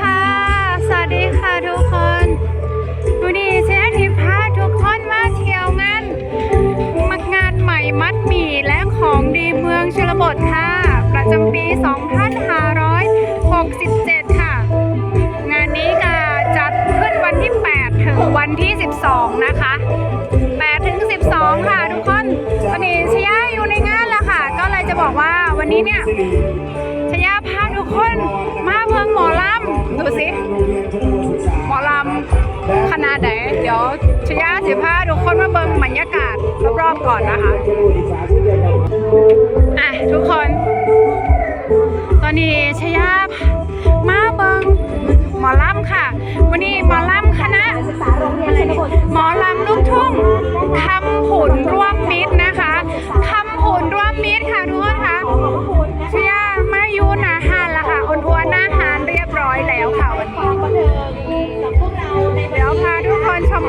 ค่ะ สวัสดีค่ะทุกคนวันนี้เชนทิพพาทุกคนมาเที่ยวงานมางานใหม่มัดหมี่และของดีเมืองชลบทค่ะ ประจำปี 2567 ค่ะ งานนี้ก็จัดขึ้นวันที่ 8 ถึงวันที่ 12 นะคะ ว่าวันนี้เนี่ยชยาพาทุกคนมาเมืองหมอลำดูสิหมอลำขนาดไหนเดี๋ยวชยาสิพาทุกคนมาเบิ่งบรรยากาศรอบๆก่อนนะคะอะทุกคน ตอนนี้ชยามาเบิ่งหมอลำค่ะ วันนี้หมอลำคณะหมอลำลูกทุ่งคำผุนร่วมมิตรนะ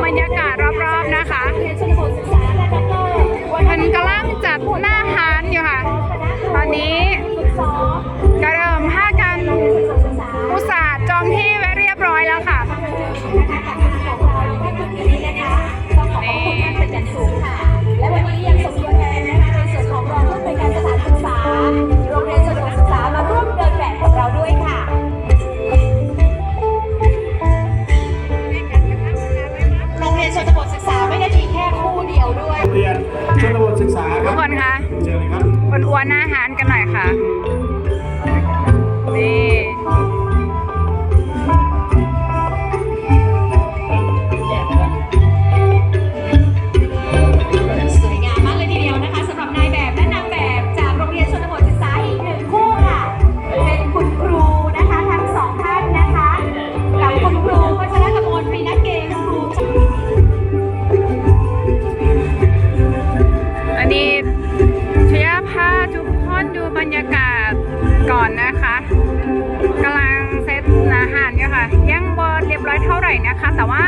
บรรยากาศ ชนบทศึกษาคทุรักบคนคะเชิญเลยครับคนอ้วนหน้าฮานกันหน่อยค่ะ บรรยากาศก่อนนะคะกำลังเซตอาหารอยู่ค่ะ ยังบอเรียบร้อยเท่าไหร่นะคะ แต่ว่า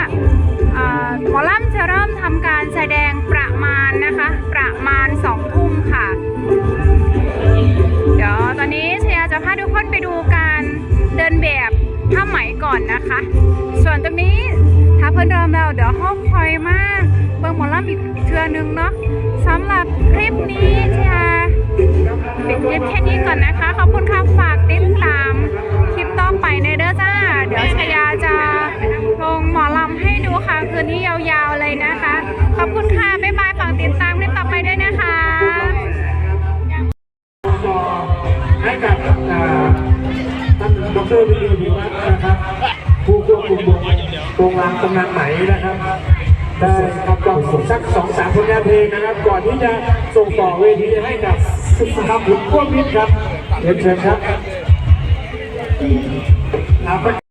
เอ่อหมอลำจะเริ่มทำการแสดงประมาณนะคะ ประมาณสองทุ่มค่ะ เดี๋ยวตอนนี้ชยาจะพาทุกคนไปดูการเดินแบบผ้าไหมก่อนนะคะ ส่วนตรงนี้ถ้าเพิ่นเริ่มแล้วเดี๋ยวห้องคอยมาก เบิ่งหมอลำอีกเทือนึงเนาะสำหรับคลิปนี้ คืนนี้ยาวๆเลยนะคะ ขอบคุณค่ะ บ๊ายบายฝากติดตามคลิปต่อไปด้วยนะคะให้กับอ่าท่านดรวิริยวิวัฒน์นะครับ ผู้ควบคุมวงโรงรางกำนันไหมนะครับได้ทำกองสักสองสามผลงานเพลงนะครับ ก่อนที่จะส่งต่อเวทีให้กับสุภาพบุรุษพวกมิตรครับเรียนเชิญครับ